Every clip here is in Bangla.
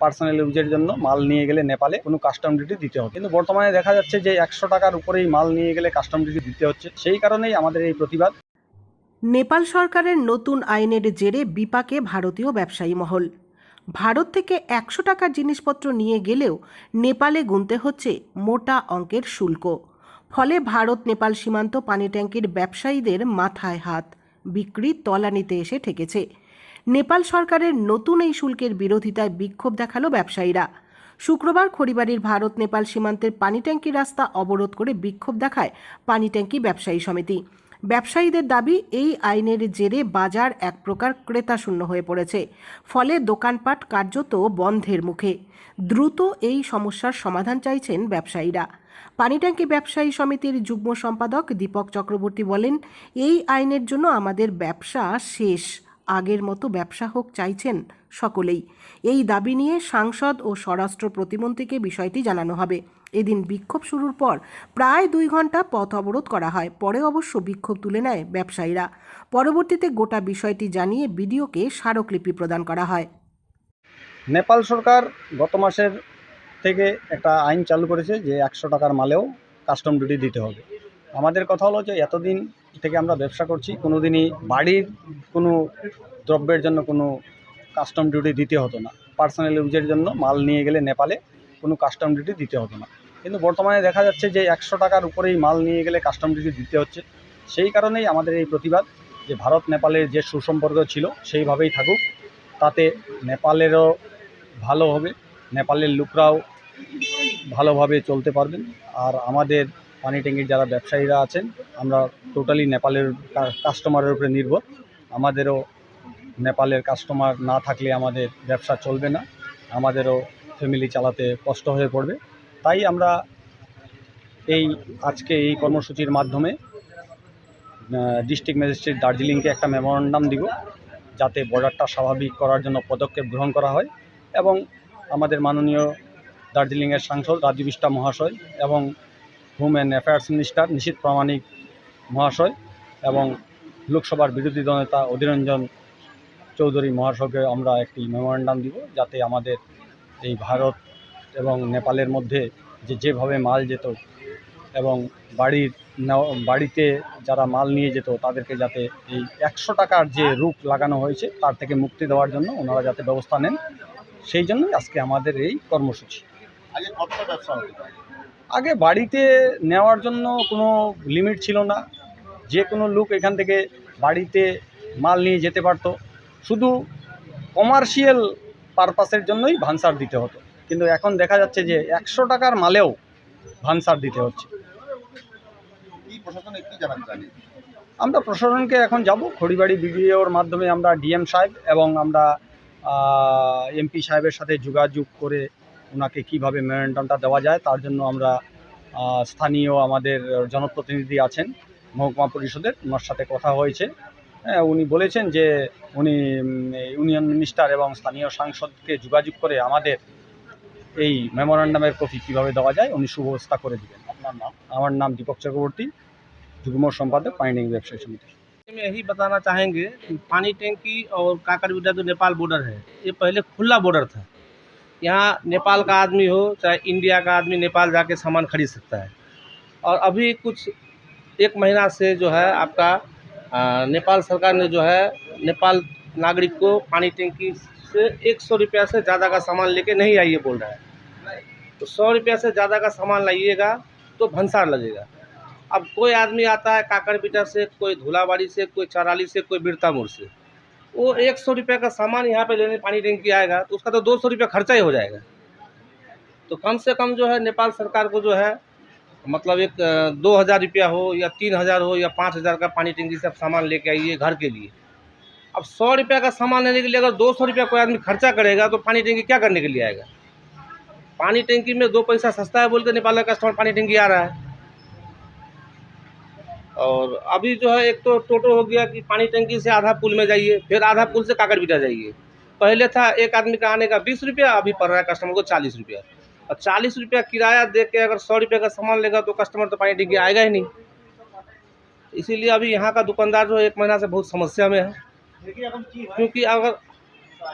পার্সোনাল ইউজের জন্য মাল নিয়ে গেলে নেপালে কোনো কাস্টম ডিউটি দিতে হবে। কিন্তু বর্তমানে দেখা যাচ্ছে যে একশো টাকার উপরেই মাল নিয়ে গেলে কাস্টম ডিউটি দিতে হচ্ছে। সেই কারণেই আমাদের এই প্রতিবাদ। নেপাল সরকারের নতুন আইনের জেরে বিপাকে ভারতীয় ব্যবসায়ী মহল। ভারত থেকে একশো টাকার জিনিসপত্র নিয়ে গেলেও নেপালে গুনতে হচ্ছে মোটা অঙ্কের শুল্ক। ফলে ভারত নেপাল সীমান্ত পানি ট্যাঙ্কির ব্যবসায়ীদের মাথায় হাত। বিক্রি তলানিতে এসে ঠেকেছে। নেপাল সরকারের নতুন এই শুল্কের বিরোধিতায় বিক্ষোভ দেখাল ব্যবসায়ীরা। শুক্রবার খড়িবাড়ির ভারত নেপাল সীমান্তের পানি ট্যাঙ্কি রাস্তা অবরোধ করে বিক্ষোভ দেখায় পানি ট্যাঙ্কি ব্যবসায়ী সমিতি। ব্যবসায়ীদের দাবি, এই আইনের জেরে বাজার এক প্রকার ক্রেতাশূন্য হয়ে পড়েছে। ফলে দোকানপাট কার্যত বন্ধের মুখে। দ্রুত এই সমস্যার সমাধান চাইছেন ব্যবসায়ীরা। পানিট্যাঙ্কি ব্যবসায়ী সমিতির যুগ্ম সম্পাদক দীপক চক্রবর্তী বলেন, এই আইনের জন্য আমাদের ব্যবসা শেষ। আগের মতো ব্যবসা হোক চাইছেন সকলেই। এই দাবি নিয়ে সাংসদ ও স্বরাষ্ট্র প্রতিমন্ত্রীকে বিষয়টি জানানো হবে। এদিন বিক্ষোভ শুরুর পর প্রায় দুই ঘণ্টা পথ অবরোধ করা হয়। পরে অবশ্য বিক্ষোভ তুলে নেয় ব্যবসায়ীরা। পরবর্তীতে গোটা বিষয়টি জানিয়ে বিডিওকে স্মারকলিপি প্রদান করা হয়। নেপাল সরকার গত মাসের থেকে একটা আইন চালু করেছে যে একশো টাকার মালেও কাস্টম ডিউটি দিতে হবে। আমাদের কথা হলো যে এতদিন থেকে আমরা ব্যবসা করছি। কোনো দিনই বাড়ির কোনো দ্রব্যের জন্য কোনো কাস্টম ডিউটি দিতে হতো না। পার্সোনাল ইউজের জন্য মাল নিয়ে গেলে নেপালে কোনো কাস্টম ডিউটি দিতে হতো না। কিন্তু বর্তমানে দেখা যাচ্ছে যে একশো টাকার উপরেই মাল নিয়ে গেলে কাস্টম ডিউটি দিতে হচ্ছে। সেই কারণেই আমাদের এই প্রতিবাদ যে ভারত নেপালের যে সুসম্পর্ক ছিল সেইভাবেই থাকুক। তাতে নেপালেরও ভালো হবে, নেপালের লোকরাও ভালোভাবে চলতে পারবেন। আর আমাদের পানি ট্যাঙ্কির যারা ব্যবসায়ীরা আছেন, আমরা টোটালি নেপালের কাস্টমারের উপরে নির্ভর। আমাদেরও নেপালের কাস্টমার না থাকলে আমাদের ব্যবসা চলবে না। আমাদেরও ফ্যামিলি চালাতে কষ্ট হয়ে পড়বে। তাই আমরা এই আজকে এই কর্মসূচির মাধ্যমে ডিস্ট্রিক্ট ম্যাজিস্ট্রেট দার্জিলিংকে একটা মেমোরান্ডাম দিব, যাতে বর্ডারটা স্বাভাবিক করার জন্য পদক্ষেপ গ্রহণ করা হয় এবং আমাদের মাননীয় দার্জিলিংয়ের সাংসদ রাজীব মহাশয় এবং home and affairs minister, Nisith Pramanik মহাশয় এবং লোকসভার বিরোধী দলনেতা অধীরঞ্জন চৌধুরী মহাশয়কে আমরা একটি মেমোরান্ডাম দিব যাতে আমাদের এই ভারত এবং নেপালের মধ্যে যে যেভাবে মাল যেত এবং বাড়ির বাড়িতে যারা মাল নিয়ে যেত তাদেরকে যাতে এই একশো টাকার যে রূপ লাগানো হয়েছে তার থেকে মুক্তি দেওয়ার জন্য ওনারা যাতে ব্যবস্থা নেন, সেই জন্যই আজকে আমাদের এই কর্মসূচি। আগে বাড়িতে নেওয়ার জন্য কোনো লিমিট ছিল না। যে কোনো লোক এখান থেকে বাড়িতে মাল নিয়ে যেতে পারত। শুধু কমার্শিয়াল পারপাসের জন্যই ভানসার দিতে হতো। কিন্তু এখন দেখা যাচ্ছে যে একশো টাকার মালেও ভানসার দিতে হচ্ছে। আমরা প্রশাসনকে এখন যাব। খড়িবাড়ি বিডিওর মাধ্যমে আমরা ডিএম সাহেব এবং আমরা এমপি সাহেবের সাথে যোগাযোগ করে ওনাকে কিভাবে মেমোরেন্ডামটা দেওয়া যায় তার জন্য আমরা আহ, স্থানীয় আমাদের জনপ্রতিনিধি আছেন মহকুমা পরিষদের ওনার সাথে কথা হয়েছে হ্যাঁ উনি বলেছেন যে উনি উম, ইউনিয়ন মিনিস্টার এবং স্থানীয় সাংসদকে যোগাযোগ করে আমাদের এই মেমোরেন্ডামের কপি কীভাবে দেওয়া যায় উনি সুব্যবস্থা করে দেবেন আপনার নাম আমার নাম দীপক চক্রবর্তী যুগ্ম সম্পাদক পাইনিং ব্যবসায়ী সমিতি में यही बताना चाहेंगे कि पानी टैंकी और काकरबिटा जो नेपाल बॉर्डर है ये पहले खुला बॉर्डर था यहाँ नेपाल का आदमी हो, चाहे इंडिया का आदमी, नेपाल जाके सामान खरीद सकता है। और अभी कुछ एक महीना से जो है आपका नेपाल सरकार ने जो है, नेपाल नागरिक को पानी टैंकी से एक सौ रुपया से ज़्यादा का सामान लेके नहीं आइए बोल रहा है। तो सौ रुपया से ज़्यादा का सामान लाइएगा तो भंसार लगेगा। अब कोई आदमी आता है काकर बिटा से, कोई धुलाबाड़ी से, कोई चराली से, कोई बिरता मोड़ से। वो एक सौ रुपये का सामान यहाँ पे लेने पानी टैंकी आएगा तो उसका तो दो सौ रुपया खर्चा ही हो जाएगा। तो कम से कम जो है नेपाल सरकार को जो है मतलब एक दो हज़ार रुपया हो या तीन हज़ार हो या पाँच हज़ार का पानी टंकी से आप सामान लेके आइए घर के लिए। अब सौ रुपया का सामान लेने के लिए अगर दो सौ रुपया कोई आदमी खर्चा करेगा तो पानी टैंकी क्या करने के लिए आएगा? पानी टंकी में दो पैसा सस्ता है बोल के नेपाल का कस्टमर पानी टंकी आ रहा है। और अभी जो है, एक तो टोटो हो गया कि पानी टंकी से आधा पुल में जाइए, फिर आधा पुल से काकर बिटा जाइए। पहले था, एक आदमी का आने का बीस रुपया, अभी पड़ रहा है कस्टमर को चालीस रुपया। और चालीस रुपया किराया दे के अगर सौ रुपये का सामान लेगा तो कस्टमर तो पानी टंकी आएगा ही नहीं। इसीलिए अभी यहाँ का दुकानदार जो है, एक महीना से बहुत समस्या में है। क्योंकि अगर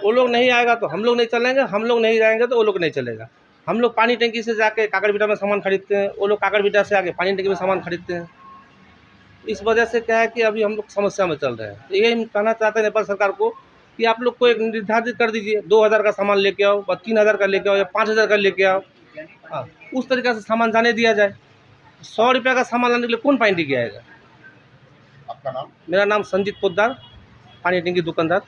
वो लोग नहीं आएगा तो हम लोग नहीं चलेंगे, हम लोग नहीं जाएँगे तो वो लोग नहीं चलेगा। हम लोग पानी टंकी से जाके काकरबिटा में सामान खरीदते हैं, वो लोग काकरबिटा से आके पानी टंकी में सामान खरीदते हैं। इस वजह से क्या है कि अभी हम लोग समस्या में चल रहे हैं। तो यही हम कहना चाहते हैं नेपाल सरकार को कि आप लोग को एक निर्धारित कर दीजिए दो हज़ार का सामान लेके आओ या तीन हज़ार का लेके आओ या पाँच हज़ार का लेके आओ। हाँ उस तरीके से सामान जाने दिया जाए। सौ रुपये का सामान लाने के लिए कौन पानी टंकी आएगा? आपका नाम? मेरा नाम संजीत पोदार पानी टिंकी दुकानदार।